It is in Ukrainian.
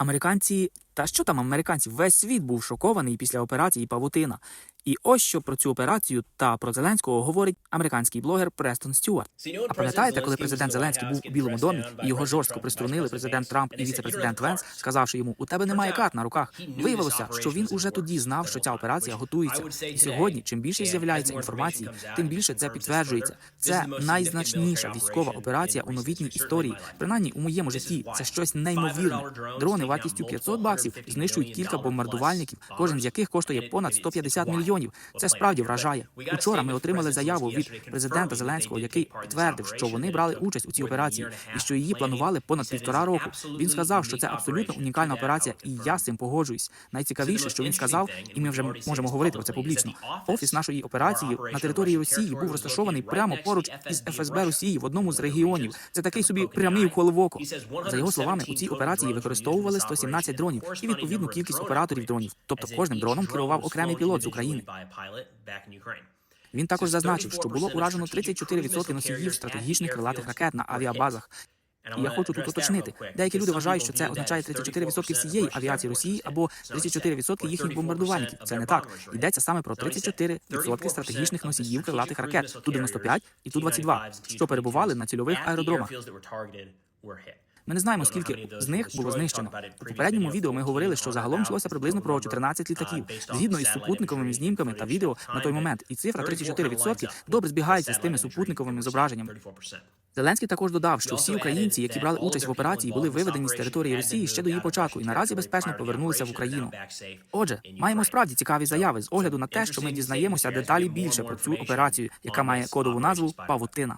Американці, та що там американці? Весь світ був шокований після операції Павутина. І ось що про цю операцію та про Зеленського говорить американський блогер Престон Стюарт. А пам'ятаєте, коли президент Зеленський був у Білому домі і його жорстко приструнили президент Трамп і віце-президент Венс, сказавши йому, у тебе немає карт на руках. Виявилося, що він уже тоді знав, що ця операція готується. І сьогодні, чим більше з'являється інформації, тим більше це підтверджується. Це найзначніша військова операція у новітній історії. Принаймні у моєму житті це щось неймовірне. Дрони вартістю 500 баксів знищують кілька бомбардувальників, кожен з яких коштує понад 150 мільйонів. Це справді вражає. Учора ми отримали заяву від президента Зеленського, який підтвердив, що вони брали участь у цій операції і що її планували понад півтора року. Він сказав, що це абсолютно унікальна операція, і я з цим погоджуюсь. Найцікавіше, що він сказав, і ми вже можемо говорити про це публічно. Офіс нашої операції на території Росії був розташований прямо поруч із ФСБ Росії в одному з регіонів. Це такий собі прямий укол в око. За його словами, у цій операції використовували 117 дронів і відповідну кількість операторів дронів. Тобто кожним дроном керував окремий пілот з України. Він також зазначив, що було уражено 34% носіїв стратегічних крилатих ракет на авіабазах. І я хочу тут уточнити. Деякі люди вважають, що це означає 34% всієї авіації Росії або 34% їхніх бомбардувальників. Це не так. Йдеться саме про 34% стратегічних носіїв крилатих ракет Ту-95 і Ту-22, що перебували на цільових аеродромах. Ми не знаємо, скільки з них було знищено. У попередньому відео ми говорили, що загалом йшлося приблизно про 14 літаків, згідно із супутниковими знімками та відео на той момент. І цифра 34% добре збігається з тими супутниковими зображеннями. Зеленський також додав, що всі українці, які брали участь в операції, були виведені з території Росії ще до її початку і наразі безпечно повернулися в Україну. Отже, маємо справді цікаві заяви з огляду на те, що ми дізнаємося деталі більше про цю операцію, яка має кодову назву Павутина.